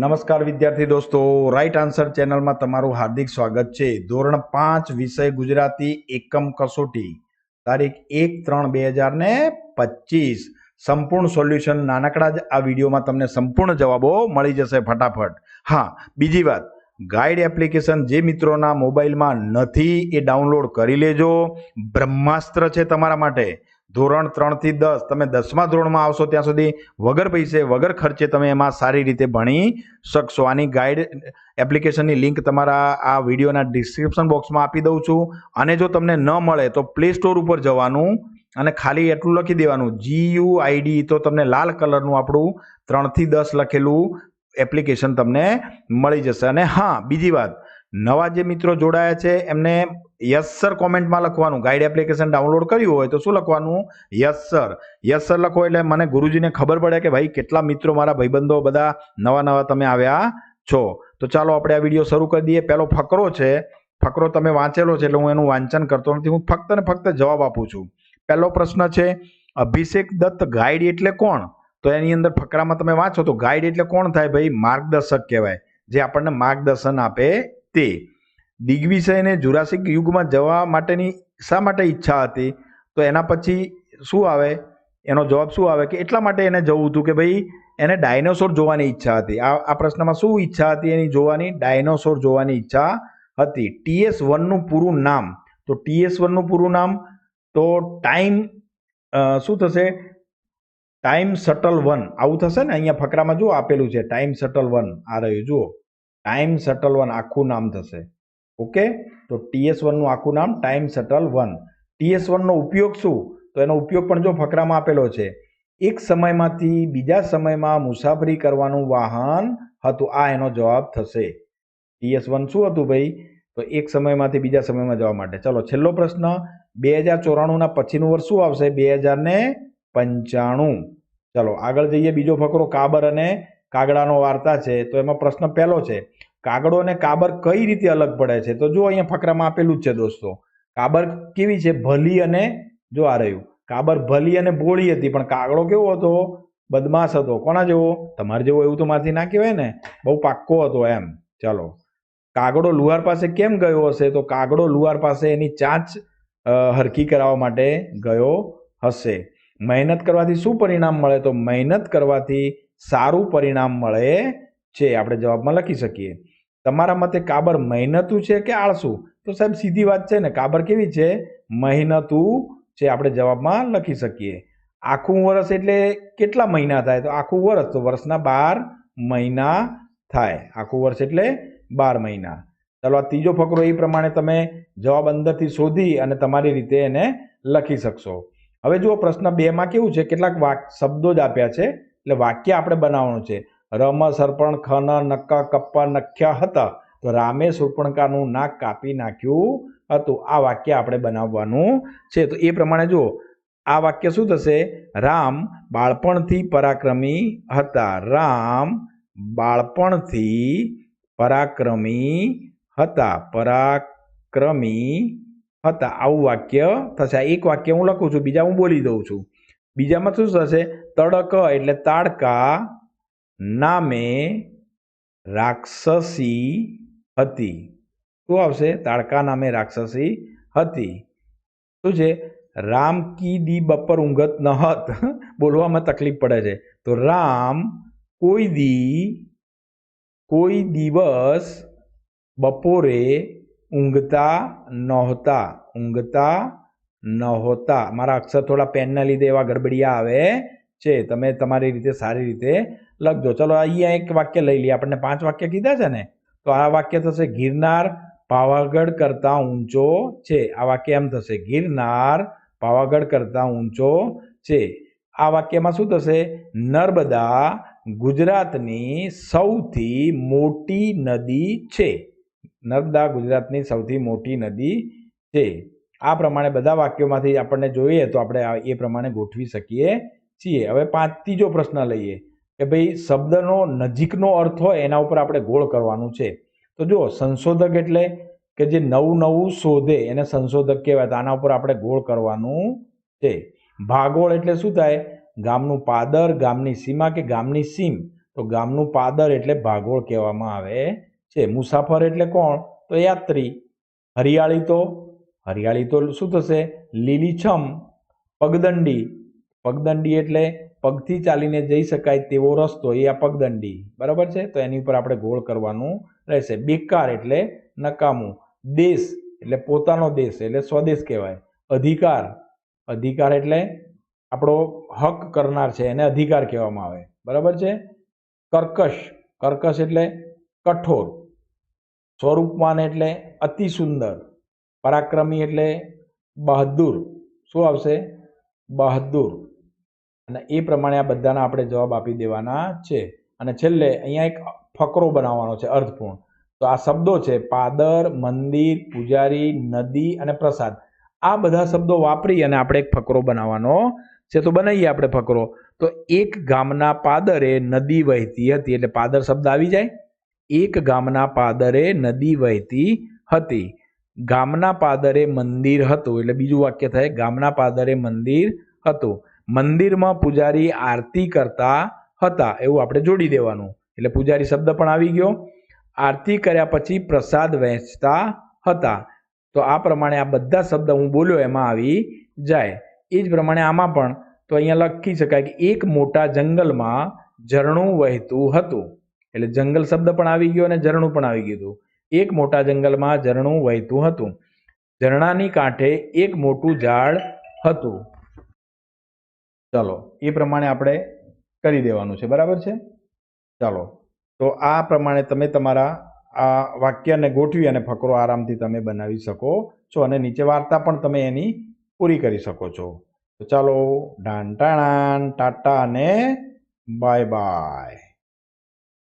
નમસ્કાર વિદ્યાર્થી દોસ્તો. રાઈટ આન્સર ચેનલમાં તમારું હાર્દિક સ્વાગત છે. ધોરણ પાંચ, વિષય ગુજરાતી, એકમ કસોટી. તારીખ એક ત્રણ બે હજાર ને પચીસ. સંપૂર્ણ સોલ્યુશન નાનકડા જ આ વિડીયોમાં તમને સંપૂર્ણ જવાબો મળી જશે ફટાફટ. હા, બીજી વાત. ગાઈડ એપ્લિકેશન જે મિત્રોના મોબાઈલમાં નથી એ ડાઉનલોડ કરી લેજો. બ્રહ્માસ્ત્ર છે તમારા માટે. ધોરણ ત્રણથી દસ. તમે દસમા ધોરણમાં આવશો ત્યાં સુધી વગર પૈસે, વગર ખર્ચે તમે એમાં સારી રીતે ભણી શકશો. આની ગાઈડ એપ્લિકેશનની લિંક તમારા આ વિડીયોના ડિસ્ક્રિપ્શન બોક્સમાં આપી દઉં છું. અને જો તમને ન મળે તો પ્લે સ્ટોર ઉપર જવાનું અને ખાલી એટલું લખી દેવાનું. જી યુ આઈડી તો તમને લાલ કલરનું આપણું ત્રણથી દસ લખેલું એપ્લિકેશન તમને મળી જશે. અને હા, બીજી વાત. નવા જે મિત્રો જોડાયા છે, એમને યસ સર કોમેન્ટમાં લખવાનું. ગાઈડ એપ્લિકેશન ડાઉનલોડ કર્યું હોય તો શું લખવાનું? યસ સર યસ સર લખો એટલે મને ગુરુજીને ખબર પડે કે ભાઈ કેટલા મિત્રો મારા ભાઈબંધો બધા નવા નવા તમે આવ્યા છો. તો ચાલો આપણે આ વીડિયો શરૂ કરી દઈએ. પહેલો ફકરો છે. ફકરો તમે વાંચેલો છે એટલે હું એનું વાંચન કરતો નથી. હું ફક્ત ને ફક્ત જવાબ આપું છું. પહેલો પ્રશ્ન છે, અભિષેક દત્ત ગાઈડ એટલે કોણ? તો એની અંદર ફકરામાં તમે વાંચો તો ગાઈડ એટલે કોણ થાય? ભાઈ માર્ગદર્શક કહેવાય. જે આપણને માર્ગદર્શન આપે તે દિગ્વિષયને જુરાસિક યુગમાં જવા માટેની શા માટે ઈચ્છા હતી? તો એના પછી શું આવે? એનો જવાબ શું આવે? કે એટલા માટે એને જવું હતું કે ભાઈ, એને ડાયનોસોર જોવાની ઈચ્છા હતી. આ આ પ્રશ્નમાં શું ઈચ્છા હતી એની જોવાની? ડાયનોસોર જોવાની ઈચ્છા હતી. ટીએસ વનનું પૂરું નામ. તો ટીએસ વનનું પૂરું નામ તો ટાઈમ શું થશે? Time shuttle one. આવું થશે ને? અહીંયા ફકરામાં જુઓ, આપેલું છે. Time shuttle one. આ રહ્યું, જુઓ. ટાઈમ શટલ વન આખું નામ થશે. ઓકે તો ટીએસ વનનું આખું નામ ટાઈમ શટલ વન ટીએસ વનનો ઉપયોગ શું? તો એનો ઉપયોગ પણ જો ફકરામાં આપેલો છે. એક સમયમાંથી બીજા સમયમાં મુસાફરી કરવાનું વાહન હતું. આ એનો જવાબ થશે. ટીએસ વન શું હતું ભાઈ? તો એક સમયમાંથી બીજા સમયમાં જવા માટે. ચલો, છેલ્લો પ્રશ્ન. બે હજાર ચોરાણુંના પછીનું વર્ષ શું આવશે? બે હજાર ને પંચાણું. ચલો, આગળ જઈએ. બીજો ફકરો કાબર અને કાગડાનો વાર્તા છે, તો એમાં પ્રશ્ન પહેલો છે, કાગડો અને કાબર કઈ રીતે અલગ પડે છે? તો જો અહીંયા ફકરામાં આપેલું જ છે દોસ્તો, કાબર કેવી છે? ભલી અને જો આ રહ્યું, કાબર ભલી અને ભોળી હતી, પણ કાગડો કેવો હતો? બદમાશ હતો. કોના જેવો? તમારે જેવો એવું તો મારથી ના કહેવાય ને? બહુ પાક્કો હતો એમ. ચાલો, કાગડો લુહાર પાસે કેમ ગયો હશે? તો કાગડો લુહાર પાસે એની ચાંચ હરકી કરાવવા માટે ગયો હશે. મહેનત કરવાથી શું પરિણામ મળે? તો મહેનત કરવાથી સારું પરિણામ મળે છે, આપણે જવાબમાં લખી શકીએ. તમારા મતે કાબર મહેનતું છે કે આળસુ? તો સાહેબ, સીધી વાત છે ને, કાબર કેવી છે? મહેનતું છે, આપણે જવાબમાં લખી શકીએ. આખું વર્ષ એટલે કેટલા મહિના થાય? તો આખું વર્ષ, તો વર્ષના બાર મહિના થાય. આખું વર્ષ એટલે બાર મહિના. ચાલો, આ ત્રીજો ફકરો એ પ્રમાણે તમે જવાબ અંદરથી શોધી અને તમારી રીતે એને લખી શકશો. હવે જુઓ, પ્રશ્ન બેમાં કેવું છે? કેટલાક વાક શબ્દો જ આપ્યા છે. એટલે વાક્ય આપણે બનાવવાનું છે. રમ, સરપણ, ખન, નક્ક, કપ્પા, નખ્યા હતા તો રામે સુર્પણકાનું નાક કાપી નાખ્યું હતું. આ વાક્ય આપણે બનાવવાનું છે. તો એ પ્રમાણે જુઓ, આ વાક્ય શું થશે? રામ બાળપણથી પરાક્રમી હતા. રામ બાળપણથી પરાક્રમી હતા. પરાક્રમી હતા. આવું વાક્ય થશે. એક વાક્ય હું લખું છું, બીજા હું બોલી દઉં છું. બીજામાં શું થશે? તડક એટલે તાડકા નામે રાક્ષસી હતી. શું આવશે? તાડકા નામે રાક્ષસી હતી. શું છે? રામ કી દી બપોર ઊંઘત ન હત. બોલવામાં તકલીફ પડે છે. તો રામ કોઈ દી, કોઈ દિવસ બપોરે ઊંઘતા નહોતા. ઊંઘતા નહોતા. મારા અક્ષર થોડા પેનના લીધે એવા ગડબડિયા આવે. છે, તમે તમારી રીતે સારી રીતે લખજો. ચલો અહીંયા એક વાક્ય લઈ લઈએ. આપણને પાંચ વાક્ય કીધા છે ને? તો આ વાક્ય થશે, ગિરનાર પાવાગઢ કરતાં ઊંચો છે. આ વાક્ય એમ થશે, ગિરનાર પાવાગઢ કરતાં ઊંચો છે. આ વાક્યમાં શું થશે? નર્મદા ગુજરાતની સૌથી મોટી નદી છે. નર્મદા ગુજરાતની સૌથી મોટી નદી છે. આ પ્રમાણે બધા વાક્યોમાંથી આપણને જોઈએ તો આપણે એ પ્રમાણે ગોઠવી શકીએ છીએ હવે પાંચ ત્રીજો પ્રશ્ન લઈએ કે ભાઈ શબ્દનો નજીકનો અર્થ હોય એના ઉપર આપણે ગોળ કરવાનું છે. તો જુઓ, સંશોધક એટલે કે જે નવું નવું શોધે એને સંશોધક કહેવાય. તો આના ઉપર આપણે ગોળ કરવાનું છે. ભાગોળ એટલે શું થાય? ગામનું પાદર, ગામની સીમા કે ગામની સીમ? તો ગામનું પાદર એટલે ભાગોળ કહેવામાં આવે છે. મુસાફર એટલે કોણ? તો યાત્રી. હરિયાળી તો? હરિયાળી તો શું થશે? લીલીછમ. પગદંડી. પગદંડી એટલે પગથી ચાલીને જઈ શકાય તેવો રસ્તો, એ આ પગદંડી. બરાબર છે? તો એની ઉપર આપણે ગોળ કરવાનું રહેશે. બેકાર એટલે નકામું. દેશ એટલે પોતાનો દેશ એટલે સ્વદેશ કહેવાય. અધિકાર. અધિકાર એટલે આપણો હક કરનાર છે એને અધિકાર કહેવામાં આવે. બરાબર છે? કર્કશ. કર્કશ એટલે કઠોર. સ્વરૂપવાન એટલે અતિ સુંદર. પરાક્રમી એટલે બહાદુર. શું આવશે? બહાદુર. અને એ પ્રમાણે આ બધાના આપણે જવાબ આપી દેવાના છે. અને છેલ્લે અહીંયા એક ફકરો બનાવવાનો છે, અર્થપૂર્ણ. તો આ શબ્દો છે, પાદર, મંદિર, પૂજારી, નદી અને પ્રસાદ. આ બધા શબ્દો વાપરી અને આપણે એક ફકરો બનાવવાનો છે. તો બનાવીએ આપણે ફકરો. તો એક ગામના પાદરે નદી વહેતી હતી, એટલે પાદર શબ્દ આવી જાય. એક ગામના પાદરે નદી વહેતી હતી. ગામના પાદરે મંદિર હતું, એટલે બીજું વાક્ય થાય, ગામના પાદરે મંદિર હતું. મંદિરમાં પૂજારી આરતી કરતા હતા, એવું આપણે જોડી દેવાનું. એટલે પૂજારી શબ્દ પણ આવી ગયો. આરતી કર્યા પછી પ્રસાદ વહેંચતા હતા. તો આ પ્રમાણે આ બધા શબ્દ હું બોલ્યો, એમાં આવી જાય. એ જ પ્રમાણે આમાં પણ, તો અહીંયા લખી શકાય કે એક મોટા જંગલમાં ઝરણું વહેતું હતું. એટલે જંગલ શબ્દ પણ આવી ગયો અને ઝરણું પણ આવી ગયું એક મોટા જંગલમાં ઝરણું વહેતું હતું. ઝરણાની કાંઠે એક મોટું ઝાડ હતું. ચાલો, એ પ્રમાણે આપણે કરી દેવાનું છે, બરાબર છે? ચાલો, તો આ પ્રમાણે તમે તમારા આ વાક્યને ગોઠવી અને ફકરો આરામથી તમે બનાવી શકો છો અને નીચે વાર્તા પણ તમે એની પૂરી કરી શકો છો. તો ચાલો ઢાંટાણાન ટાટા અને બાય બાય.